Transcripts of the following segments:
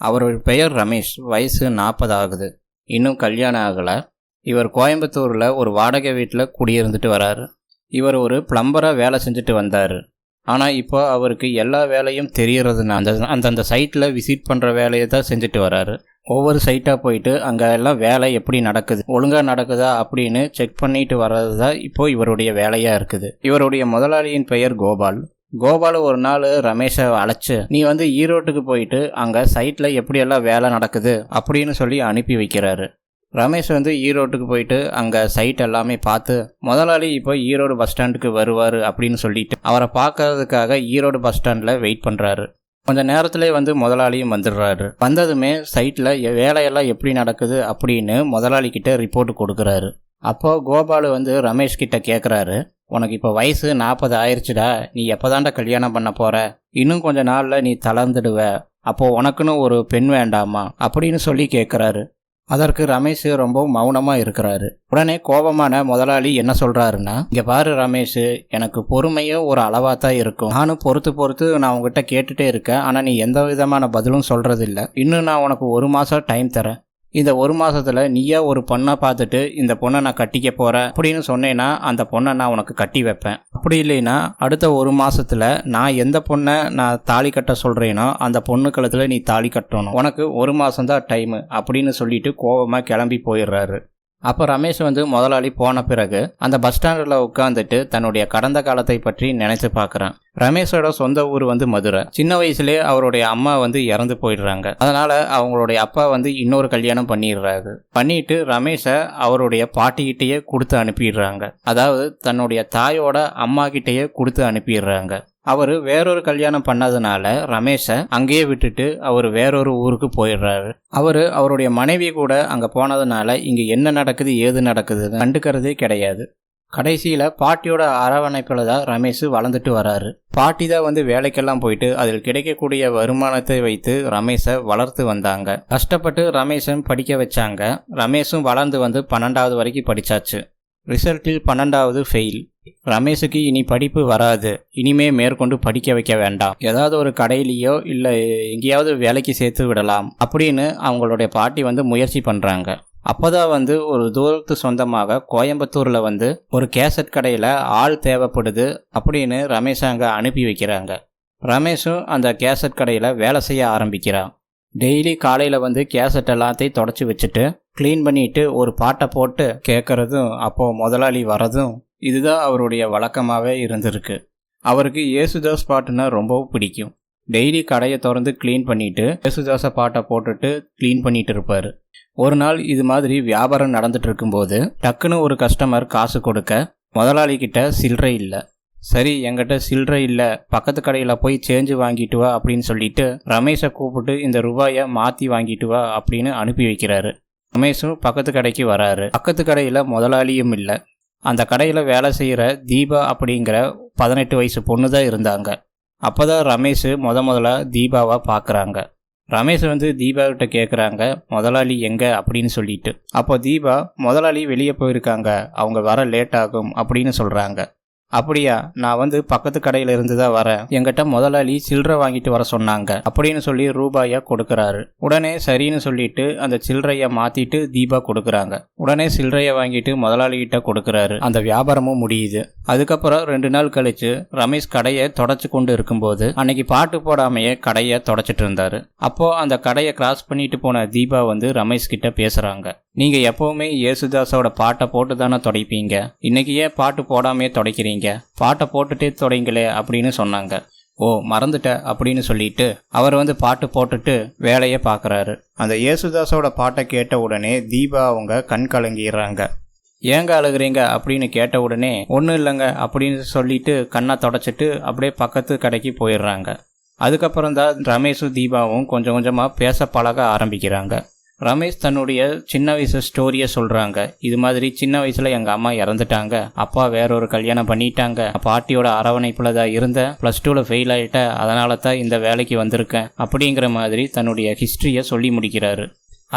அவரோட பெயர் ரமேஷ். வயசு நாற்பது ஆகுது. இன்னும் கல்யாணம் ஆகலை. இவர் கோயம்புத்தூரில் ஒரு வாடகை வீட்டில் குடியிருந்துட்டு வராரு. இவர் ஒரு பிளம்பராக வேலை செஞ்சுட்டு வந்தார். ஆனால் இப்போ அவருக்கு எல்லா வேலையும் தெரியறதுனா அந்த அந்தந்த சைட்டில் விசிட் பண்ணுற வேலையை தான் செஞ்சுட்டு வராரு. ஒவ்வொரு சைட்டாக போயிட்டு அங்கே எல்லாம் வேலை எப்படி நடக்குது ஒழுங்காக நடக்குதா அப்படின்னு செக் பண்ணிட்டு வர்றது தான் இப்போது இவருடைய வேலையாக இருக்குது. இவருடைய முதலாளியின் பெயர் கோபால். கோபால ஒரு நாள் ரமேஷை அழைச்சு நீ வந்து ஈரோட்டுக்கு போயிட்டு அங்கே சைட்டில் எப்படியெல்லாம் வேலை நடக்குது? அப்படின்னு சொல்லி அனுப்பி வைக்கிறாரு. ரமேஷ் வந்து ஈரோட்டுக்கு போயிட்டு அங்கே சைட் எல்லாமே பார்த்து முதலாளி இப்போ ஈரோடு பஸ் ஸ்டாண்டுக்கு வருவார் அப்படின்னு சொல்லிட்டு அவரை பார்க்கறதுக்காக ஈரோடு பஸ் ஸ்டாண்டில் வெயிட் பண்ணுறாரு கொஞ்ச நேரத்திலே வந்து முதலாளியும் வந்துடுறாரு. வந்ததுமே சைட்டில் வேலையெல்லாம் எப்படி நடக்குது அப்படின்னு முதலாளிக்கிட்ட ரிப்போர்ட் கொடுக்குறாரு. அப்போ கோபால் வந்து ரமேஷ் கிட்ட கேட்குறாரு உனக்கு இப்போ வயசு நாற்பது ஆயிடுச்சுடா நீ எப்போதாண்டா கல்யாணம் பண்ண போகிற இன்னும் கொஞ்ச நாளில் நீ தளர்ந்துடுவ. அப்போது உனக்குன்னு ஒரு பெண் வேண்டாமா? அப்படின்னு சொல்லி கேட்குறாரு அதற்கு ரமேஷ் ரொம்ப மௌனமாக இருக்கிறாரு. உடனே கோபமான முதலாளி என்ன சொல்கிறாருன்னா இங்கே பாரு ரமேஷ் எனக்கு பொறுமையும் ஒரு அளவாக தான் இருக்கும். நானும் பொறுத்து பொறுத்து நான் உங்ககிட்ட கேட்டுகிட்டே இருக்கேன். ஆனால் நீ எந்த விதமான பதிலும் சொல்கிறதில்ல இன்னும் நான் உனக்கு ஒரு மாதம் டைம் தரேன். இந்த ஒரு மாதத்தில் நீயா ஒரு பொண்ணை பார்த்துட்டு இந்த பொண்ணை நான் கட்டிக்க போகிறேன் அப்படின்னு சொன்னேன்னா அந்த பொண்ணை நான் உனக்கு கட்டி வைப்பேன். அப்படி இல்லைன்னா அடுத்த ஒரு மாதத்தில் நான் எந்த பொண்ணை நான் தாலி கட்ட சொல்கிறேனோ அந்த பொண்ணு கழுத்தில் நீ தாலி கட்டணும். உனக்கு ஒரு மாதம்தான் தான் டைம் அப்படின்னு சொல்லிட்டு கோபமாக கிளம்பி போயிடுறாரு. அப்போ ரமேஷ் வந்து முதலாளி போன பிறகு அந்த பஸ் ஸ்டாண்டில் உட்காந்துட்டு தன்னுடைய கடந்த காலத்தை பற்றி நினைச்சு பார்க்குறான் ரமேஷோட சொந்த ஊர் வந்து மதுரை. சின்ன வயசுலேயே அவருடைய அம்மா வந்து இறந்து போயிடுறாங்க. அதனால அவங்களுடைய அப்பா வந்து இன்னொரு கல்யாணம் பண்ணிடுறாரு. பண்ணிட்டு ரமேஷை அவருடைய பாட்டிக்கிட்டேயே கொடுத்து அனுப்பிடுறாங்க. அதாவது தன்னுடைய தாயோட அம்மா கிட்டேயே கொடுத்து அனுப்பிடுறாங்க. அவர் வேறொரு கல்யாணம் பண்ணதுனால ரமேஷை அங்கேயே விட்டுட்டு அவர் வேறொரு ஊருக்கு போயிடுறாரு. அவர் அவருடைய மனைவி கூட அங்கே போனதுனால இங்கே என்ன நடக்குது ஏது நடக்குது கண்டுக்கிறதே கிடையாது. கடைசியில் பாட்டியோட அரவணைப்பில் தான் ரமேஷ் வளர்ந்துட்டு வராரு. பாட்டி தான் வந்து வேலைக்கெல்லாம் போயிட்டு அதில் கிடைக்கக்கூடிய வருமானத்தை வைத்து ரமேஷை வளர்த்து வந்தாங்க. கஷ்டப்பட்டு ரமேஷும் படிக்க வச்சாங்க. ரமேஷும் வளர்ந்து வந்து பன்னெண்டாவது வரைக்கும் படிச்சாச்சு. ரிசல்ட்டில் பன்னெண்டாவது ஃபெயில் ரமேஷுக்கு இனி படிப்பு வராது. இனிமே மேற்கொண்டு படிக்க வைக்க வேண்டாம். ஏதாவது ஒரு கடையிலையோ இல்லை எங்கேயாவது வேலைக்கு சேர்த்து விடலாம் அப்படின்னு அவங்களுடைய பாட்டி வந்து முயற்சி பண்ணுறாங்க அப்போதான் வந்து ஒரு தூரத்து சொந்தமாக கோயம்புத்தூரில் வந்து ஒரு கேசட் கடையில் ஆள் தேவைப்படுது அப்படின்னு ரமேஷ் அங்கே அனுப்பி வைக்கிறாங்க. ரமேஷும் அந்த கேசட் கடையில் வேலை செய்ய ஆரம்பிக்கிறான் டெய்லி காலையில் வந்து கேசட் எல்லாத்தையும் தொடச்சி வச்சுட்டு க்ளீன் பண்ணிட்டு ஒரு பாட்டை போட்டு கேட்குறதும் அப்போது முதலாளி வரதும் இதுதான் அவருடைய வழக்கமாகவே இருந்திருக்கு. அவருக்கு இயேசுதாஸ் பாட்டுன்னா ரொம்பவும் பிடிக்கும். டெய்லி கடையை திறந்து க்ளீன் பண்ணிவிட்டு இயேசுதாச பாட்டை போட்டுட்டு க்ளீன் பண்ணிட்டு இருப்பார். ஒரு நாள் இது மாதிரி வியாபாரம் நடந்துட்டு இருக்கும்போது டக்குன்னு ஒரு கஸ்டமர் காசு கொடுக்க முதலாளி கிட்ட சில்லறை இல்லை. சரி என்கிட்ட சில்லறை இல்லை பக்கத்து கடையில் போய் சேஞ்சு வாங்கிட்டு வா அப்படின்னு சொல்லிட்டு ரமேஷை கூப்பிட்டு இந்த ரூபாயை மாற்றி வாங்கிட்டு வா அப்படின்னு அனுப்பி வைக்கிறாரு. ரமேஷும் பக்கத்து கடைக்கு வராரு. பக்கத்து கடையில் முதலாளியும் இல்லை. அந்த கடையில் வேலை செய்கிற தீபா அப்படிங்கிற பதினெட்டு வயசு பொண்ணு தான் இருந்தாங்க. அப்போ தான் ரமேஷ் முத முதல்ல தீபாவை பார்க்குறாங்க ரமேஷ் வந்து தீபாவிட்ட கேட்குறாங்க முதலாளி எங்கே? அப்படின்னு சொல்லிட்டு. அப்போ தீபா முதலாளி வெளியே போயிருக்காங்க. அவங்க வர லேட் ஆகும். அப்படின்னு சொல்கிறாங்க அப்படியா? நான் வந்து பக்கத்து கடையில இருந்து தான் வரேன். எங்கிட்ட முதலாளி சில்லறை வாங்கிட்டு வர சொன்னாங்க. அப்படின்னு சொல்லி ரூபாயை கொடுக்கறாரு. உடனே சரின்னு சொல்லிட்டு அந்த சில்லறைய மாத்திட்டு தீபா கொடுக்கறாங்க. உடனே சில்லறைய வாங்கிட்டு முதலாளி கிட்ட கொடுக்கறாரு. அந்த வியாபாரமும் முடியுது. அதுக்கப்புறம் ரெண்டு நாள் கழிச்சு ரமேஷ் கடையை தொடச்சு கொண்டு இருக்கும்போது அன்னைக்கு பாட்டு போடாமையே கடையை தொடச்சிட்டு இருந்தாரு. அப்போ அந்த கடையை கிராஸ் பண்ணிட்டு போன தீபா வந்து ரமேஷ் கிட்ட பேசுறாங்க. நீங்க எப்பவுமே இயேசுதாஸோட பாட்டை போட்டு தானே தொடைப்பீங்க? இன்னைக்கு ஏன் பாட்டு போடாமையே தொடைக்கிறீங்க? பாட்டை போட்டுட்டே தொடைங்களே அப்படின்னு சொன்னாங்க. ஓ மறந்துட்ட அப்படின்னு சொல்லிட்டு அவர் வந்து பாட்டு போட்டுட்டு வேலையை பார்க்குறாரு. அந்த இயேசுதாஸோட பாட்டை கேட்ட உடனே தீபா அவங்க கண் கலங்கிடுறாங்க. ஏங்க அழுகுறீங்க அப்படின்னு கேட்ட உடனே ஒன்றும் இல்லைங்க அப்படின்னு சொல்லிட்டு கண்ணை தொடச்சிட்டு அப்படியே பக்கத்து கடைக்கு போயிடுறாங்க. அதுக்கப்புறம் தான் ரமேஷும் தீபாவும் கொஞ்சம் கொஞ்சமாக பேச பழக ஆரம்பிக்கிறாங்க. ரமேஷ் தன்னுடைய சின்ன வயசு ஸ்டோரியை சொல்கிறாங்க இது மாதிரி சின்ன வயசில் எங்கள் அம்மா இறந்துட்டாங்க. அப்பா வேற ஒரு கல்யாணம் பண்ணிட்டாங்க. பாட்டியோட அரவணைப்பில் தான் இருந்தேன். ப்ளஸ் டூவில் ஃபெயில் ஆகிட்டேன் அதனால தான் இந்த வேலைக்கு வந்திருக்கேன். அப்படிங்கிற மாதிரி தன்னுடைய ஹிஸ்ட்ரியை சொல்லி முடிக்கிறாரு.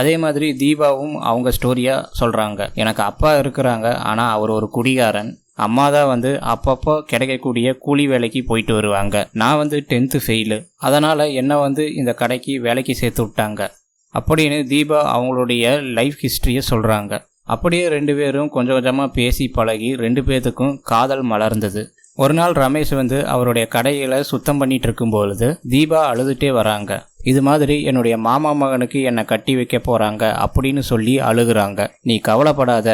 அதே மாதிரி தீபாவும் அவங்க ஸ்டோரியாக சொல்கிறாங்க எனக்கு அப்பா இருக்கிறாங்க. ஆனால் அவர் ஒரு குடிகாரன். அம்மா தான் வந்து அப்பப்போ கிடைக்கக்கூடிய கூலி வேலைக்கு போயிட்டு வருவாங்க. நான் வந்து டென்த்து ஃபெயிலு அதனால் என்னை வந்து இந்த கடைக்கு வேலைக்கு சேர்த்து விட்டாங்க. அப்படின்னு தீபா அவங்களுடைய லைஃப் ஹிஸ்ட்ரியை சொல்கிறாங்க அப்படியே ரெண்டு பேரும் கொஞ்சம் கொஞ்சமாக பேசி பழகி ரெண்டு பேர்த்துக்கும் காதல் மலர்ந்தது. ஒரு நாள் ரமேஷ் வந்து அவருடைய கடைகளை சுத்தம் பண்ணிட்டு இருக்கும்பொழுது தீபா அழுதுகிட்டே வராங்க. இது மாதிரி என்னுடைய மாமா மகனுக்கு என்னை கட்டி வைக்க போகிறாங்க அப்படின்னு சொல்லி அழுகுறாங்க. நீ கவலைப்படாத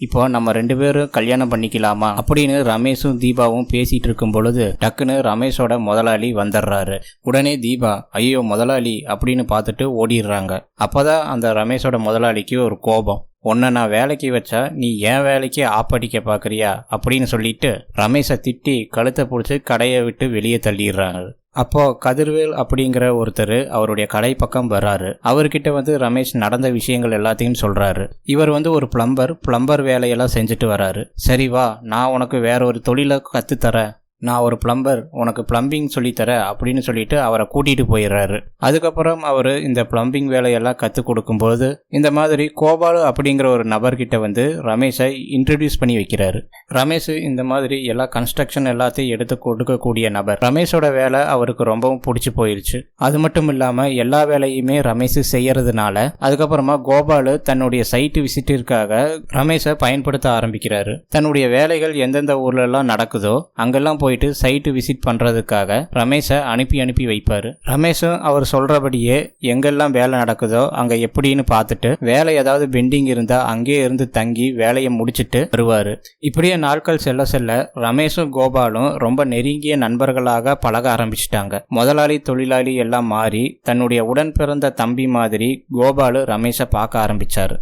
இப்போ நம்ம ரெண்டு பேரும் கல்யாணம் பண்ணிக்கலாமா? அப்படின்னு ரமேஷும் தீபாவும் பேசிட்டு இருக்கும் பொழுது டக்குன்னு ரமேஷோட முதலாளி வந்துடுறாரு. உடனே தீபா ஐயோ முதலாளி அப்படின்னு பார்த்துட்டு ஓடிடுறாங்க. அப்போதான் அந்த ரமேஷோட முதலாளிக்கு ஒரு கோபம். உன்னை நான் வேலைக்கு வச்சா நீ ஏன் வேலைக்கு ஆப்படிக்க பார்க்குறியா அப்படின்னு சொல்லிட்டு ரமேஷை திட்டி கழுத்தை பிடிச்சி கடையை விட்டு வெளியே தள்ளிடுறாங்க. அப்போ கதிர்வேல் அப்படிங்கிற ஒருத்தர் அவருடைய கடை பக்கம் வர்றாரு. அவர்கிட்ட வந்து ரமேஷ் நடந்த விஷயங்கள் எல்லாத்தையும் சொல்றாரு. இவர் வந்து ஒரு பிளம்பர் பிளம்பர் வேலையெல்லாம் செஞ்சுட்டு வராரு. சரி வா நான் உனக்கு வேற ஒரு தொழிலை கற்றுத்தரேன் நான் ஒரு பிளம்பர் உனக்கு பிளம்பிங் சொல்லித்தர அப்படின்னு சொல்லிட்டு அவரை கூட்டிகிட்டு போயிடுறாரு. அதுக்கப்புறம் அவர் இந்த பிளம்பிங் வேலையெல்லாம் கற்றுக் கொடுக்கும்போது இந்த மாதிரி கோபாலு அப்படிங்கிற ஒரு நபர்கிட்ட வந்து ரமேஷை இன்ட்ரடியூஸ் பண்ணி வைக்கிறாரு. ரமேஷ் இந்த மாதிரி எல்லா கன்ஸ்ட்ரக்ஷன் எல்லாத்தையும் எடுத்து கொடுக்கக்கூடிய நபர். ரமேஷோட வேலை அவருக்கு ரொம்பவும் பிடிச்சி போயிருச்சு. அது மட்டும் இல்லாமல் எல்லா வேலையுமே ரமேஷ் செய்யறதுனால அதுக்கப்புறமா கோபாலு தன்னுடைய சைட்டு விசிட்டிற்காக ரமேஷை பயன்படுத்த ஆரம்பிக்கிறாரு. தன்னுடைய வேலைகள் எந்தெந்த ஊர்லெல்லாம் நடக்குதோ அங்கெல்லாம் போய் போயிட்டு சைட்டு விசிட் பண்ணுறதுக்காக ரமேஷை அனுப்பி அனுப்பி வைப்பார். ரமேஷும் அவர் சொல்கிறபடியே எங்கெல்லாம் வேலை நடக்குதோ அங்கே எப்படின்னு பார்த்துட்டு வேலை ஏதாவது பெண்டிங் இருந்தால் அங்கேயே இருந்து தங்கி வேலையை முடிச்சிட்டு வருவார். இப்படியே நாட்கள் செல்ல செல்ல ரமேஷும் கோபாலும் ரொம்ப நெருங்கிய நண்பர்களாக பழக ஆரம்பிச்சிட்டாங்க. முதலாளி தொழிலாளி எல்லாம் மாறி தன்னுடைய உடன் பிறந்த தம்பி மாதிரி கோபாலு ரமேஷை பார்க்க ஆரம்பிச்சாரு.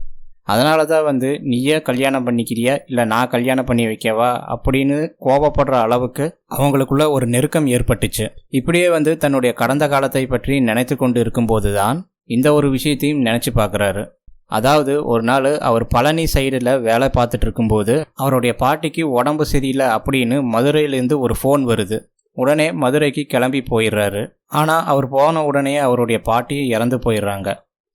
அதனால தான் வந்து நீயே கல்யாணம் பண்ணிக்கிறியா? இல்லை நான் கல்யாணம் பண்ணி வைக்கவா? அப்படின்னு கோபப்படுற அளவுக்கு அவங்களுக்குள்ள ஒரு நெருக்கம் ஏற்பட்டுச்சு. இப்படியே வந்து தன்னுடைய கடந்த காலத்தை பற்றி நினைத்து கொண்டு இருக்கும்போது தான் இந்த ஒரு விஷயத்தையும் நினச்சி பார்க்குறாரு. அதாவது ஒரு நாள் அவர் பழனி சைடில் வேலை பார்த்துட்டு இருக்கும்போது அவருடைய பாட்டிக்கு உடம்பு சரியில்லை அப்படின்னு மதுரையிலேருந்து ஒரு ஃபோன் வருது. உடனே மதுரைக்கு கிளம்பி போயிடுறாரு. ஆனால் அவர் போன உடனே அவருடைய பாட்டி இறந்து போயிடுறாங்க.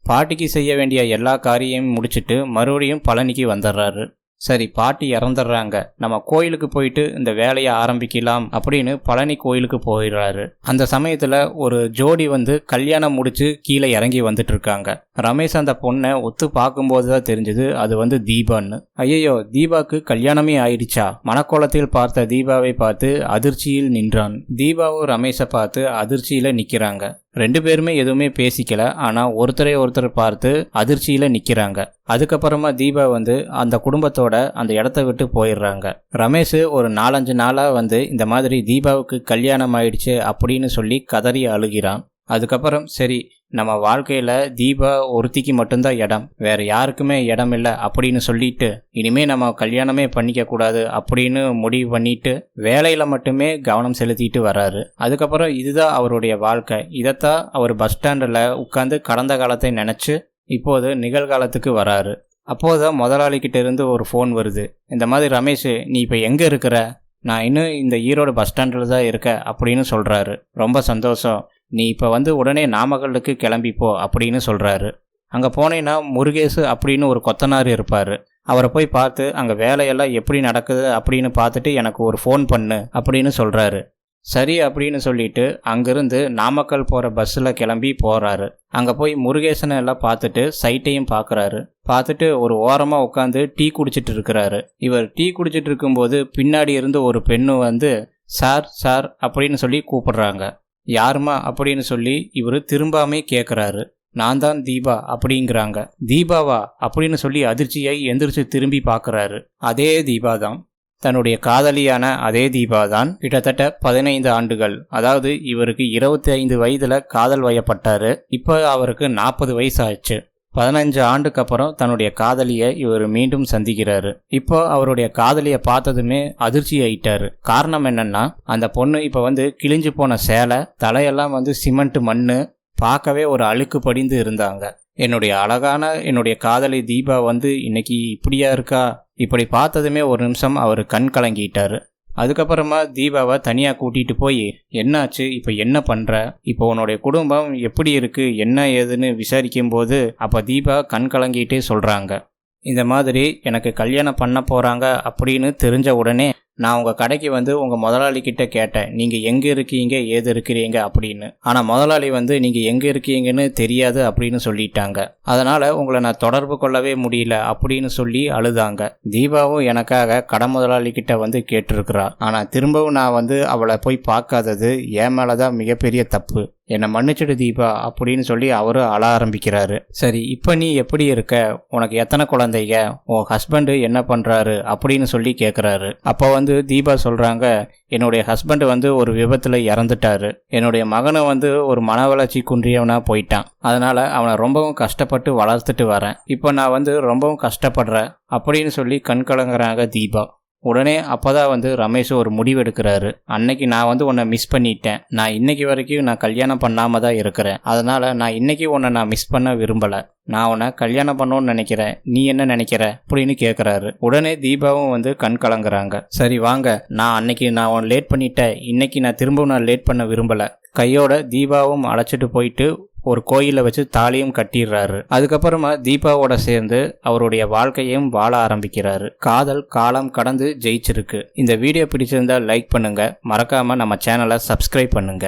பாட்டிக்கு செய்ய வேண்டிய எல்லா காரியமும் முடிச்சுட்டு மறுபடியும் பழனிக்கு வந்துடுறாரு சரி பாட்டி இறந்துடுறாங்க நம்ம கோயிலுக்கு போயிட்டு இந்த வேலையை ஆரம்பிக்கலாம் அப்படின்னு பழனி கோயிலுக்கு போயிடுறாரு அந்த சமயத்தில் ஒரு ஜோடி வந்து கல்யாணம் முடிச்சு கீழே இறங்கி வந்துட்டு இருக்காங்க ரமேஷ் அந்த பொண்ணை ஒத்து பார்க்கும்போது தான் தெரிஞ்சது அது வந்து தீபான்னு. ஐயோ தீபாக்கு கல்யாணமே ஆயிடுச்சா? மணக்கோலத்தில் பார்த்த தீபாவை பார்த்து அதிர்ச்சியில் நின்றான். தீபாவும் ரமேஷை பார்த்து அதிர்ச்சியில் நிற்கிறாங்க ரெண்டு பேருமே எதுவுமே பேசிக்கல. ஆனால் ஒருத்தரை ஒருத்தர் பார்த்து அதிர்ச்சியில் நிற்கிறாங்க அதுக்கப்புறமா தீபா வந்து அந்த குடும்பத்தோட அந்த இடத்த விட்டு போயிடுறாங்க. ரமேஷ் ஒரு நாலஞ்சு நாளாக வந்து இந்த மாதிரி தீபாவுக்கு கல்யாணம் ஆயிடுச்சு அப்படின்னு சொல்லி கதறி அழுகிறான். அதுக்கப்புறம் சரி நம்ம வாழ்க்கையில் தீபா ஒருத்திக்கு மட்டும்தான் இடம். வேறு யாருக்குமே இடம் இல்லை அப்படின்னு சொல்லிட்டு இனிமேல் நம்ம கல்யாணமே பண்ணிக்க கூடாது அப்படின்னு முடிவு பண்ணிட்டு வேலையில் மட்டுமே கவனம் செலுத்திட்டு வராரு. அதுக்கப்புறம் இதுதான் அவருடைய வாழ்க்கை. இதைத்தான் அவர் பஸ் ஸ்டாண்டில் உட்காந்து கடந்த காலத்தை நினச்சி இப்போது நிகழ்காலத்துக்கு வராரு. அப்போதான் முதலாளிக்கிட்ட இருந்து ஒரு ஃபோன் வருது. இந்த மாதிரி ரமேஷ் நீ இப்போ எங்கே இருக்கிற? நான் இன்னும் இந்த ஈரோடு பஸ் ஸ்டாண்டில் தான் இருக்க அப்படின்னு சொல்கிறாரு ரொம்ப சந்தோஷம். நீ இப்போ வந்து உடனே நாமக்கல்லுக்கு கிளம்பிப்போ அப்படின்னு சொல்கிறாரு அங்கே போனேன்னா முருகேசு அப்படின்னு ஒரு கொத்தனார் இருப்பார். அவரை போய் பார்த்து அங்கே வேலையெல்லாம் எப்படி நடக்குது? அப்படின்னு பார்த்துட்டு எனக்கு ஒரு ஃபோன் பண்ணு அப்படின்னு சொல்கிறாரு சரி அப்படின்னு சொல்லிட்டு அங்கேருந்து நாமக்கல் போகிற பஸ்ஸில் கிளம்பி போகிறாரு அங்கே போய் முருகேசனை எல்லாம் பார்த்துட்டு சைட்டையும் பார்க்குறாரு பார்த்துட்டு ஒரு ஓரமாக உட்காந்து டீ குடிச்சிட்டு இருக்கிறாரு. இவர் டீ குடிச்சிட்டு இருக்கும்போது பின்னாடி இருந்து ஒரு பெண்ணு வந்து சார் சார் அப்படின்னு சொல்லி கூப்பிடுறாங்க. யாருமா அப்படின்னு சொல்லி இவர் திரும்பாமே கேட்குறாரு நான் தான் தீபா அப்படிங்கிறாங்க. தீபாவா அப்படின்னு சொல்லி அதிர்ச்சியை எந்திரிச்சு திரும்பி பார்க்குறாரு அதே தீபா தான் தன்னுடைய காதலியான அதே தீபா தான் கிட்டத்தட்ட பதினைந்து ஆண்டுகள். அதாவது இவருக்கு இருபத்தி ஐந்து வயதில் காதல் வயப்பட்டாரு. இப்போ அவருக்கு நாற்பது வயசு ஆச்சு பதினஞ்சு ஆண்டுக்கு அப்புறம் தன்னுடைய காதலியை இவர் மீண்டும் சந்திக்கிறாரு. இப்போ அவருடைய காதலியை பார்த்ததுமே அதிர்ச்சி ஆயிட்டாரு. காரணம் என்னன்னா அந்த பொண்ணு இப்போ வந்து கிழிஞ்சு போன சேலை தலையெல்லாம் வந்து சிமெண்ட் மண் பார்க்கவே ஒரு அழுக்கு படிந்து இருந்தாங்க. என்னுடைய அழகான என்னுடைய காதலி தீபா வந்து இன்னைக்கு இப்படியா இருக்கா? இப்படி பார்த்ததுமே ஒரு நிமிஷம் அவர் கண் கலங்கிட்டாரு. அதுக்கப்புறமா தீபாவை தனியாக கூட்டிகிட்டு போய் என்னாச்சு? இப்போ என்ன பண்ணுற இப்போ உன்னுடைய குடும்பம் எப்படி இருக்குது என்ன ஏதுன்னு விசாரிக்கும் போது அப்போ தீபா கண் கலங்கிட்டே சொல்கிறாங்க இந்த மாதிரி எனக்கு கல்யாணம் பண்ண போகிறாங்க அப்படின்னு தெரிஞ்ச உடனே நான் உங்கள் கடைக்கு வந்து உங்கள் முதலாளி கிட்ட கேட்டேன். நீங்கள் எங்கே இருக்கீங்க? ஏது இருக்கிறீங்க? அப்படின்னு. ஆனால் முதலாளி வந்து நீங்கள் எங்கே இருக்கீங்கன்னு தெரியாது அப்படின்னு சொல்லிட்டாங்க. அதனால் உங்களை நான் தொடர்பு கொள்ளவே முடியல அப்படின்னு சொல்லி அழுதாங்க. தீபாவும் எனக்காக கடை முதலாளி கிட்ட வந்து கேட்டிருக்கிறா ஆனால் திரும்பவும் நான் வந்து அவளை போய் பார்க்காதது என் மேலே தான் மிகப்பெரிய தப்பு. என்னை மன்னிச்சிடு தீபா அப்படின்னு சொல்லி அவரும் அழ ஆரம்பிக்கிறாரு. சரி இப்போ நீ எப்படி இருக்க? உனக்கு எத்தனை குழந்தைங்க? உன் ஹஸ்பண்டு என்ன பண்ணுறாரு அப்படின்னு சொல்லி கேட்குறாரு அப்போ வந்து தீபா சொல்கிறாங்க என்னுடைய ஹஸ்பண்ட் வந்து ஒரு விபத்தில் இறந்துட்டாரு. என்னுடைய மகனை வந்து ஒரு மன வளர்ச்சி குன்றியவனாக போயிட்டான். அதனால் அவனை ரொம்பவும் கஷ்டப்பட்டு வளர்த்துட்டு வரேன். இப்போ நான் வந்து ரொம்பவும் கஷ்டப்படுறேன் அப்படின்னு சொல்லி கண் கலங்குறாங்க தீபா. உடனே அப்போ தான் வந்து ரமேஷ் ஒரு முடிவு எடுக்கிறாரு அன்னைக்கு நான் வந்து உன்னை மிஸ் பண்ணிட்டேன். நான் இன்னைக்கு வரைக்கும் நான் கல்யாணம் பண்ணாமல் தான் இருக்கிறேன். அதனால் நான் இன்னைக்கு உன்னை நான் மிஸ் பண்ண விரும்பலை. நான் உன்னை கல்யாணம் பண்ணணும்னு நினைக்கிறேன். நீ என்ன நினைக்கிற? அப்படின்னு கேட்குறாரு உடனே தீபாவும் வந்து கண் கலங்குறாங்க. சரி வாங்க. நான் அன்னைக்கு நான் உன்னை லேட் பண்ணிட்டேன். இன்னைக்கு நான் திரும்பவும் நான் லேட் பண்ண விரும்பலை. கையோட தீபாவும் அழைச்சிட்டு போயிட்டு ஒரு கோயிலில் வச்சு தாலியும் கட்டிடுறாரு. அதுக்கப்புறமா தீபாவோட சேர்ந்து அவருடைய வாழ்க்கையும் வாழ ஆரம்பிக்கிறாரு. காதல் காலம் கடந்து ஜெயிச்சிருக்கு. இந்த வீடியோ பிடிச்சிருந்தா லைக் பண்ணுங்க. மறக்காம நம்ம சேனலை சப்ஸ்கிரைப் பண்ணுங்க.